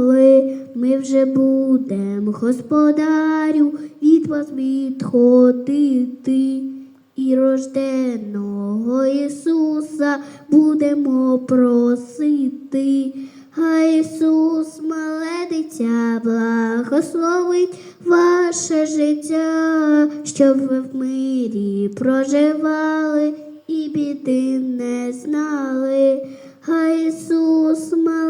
знали. Ми вже будем, господарю, від вас відходити. І рожденого Ісуса будемо просити. Хай Ісус, мале дитя, благословить ваше життя, щоб ви в мирі проживали і біди не знали. Хай Ісус, мале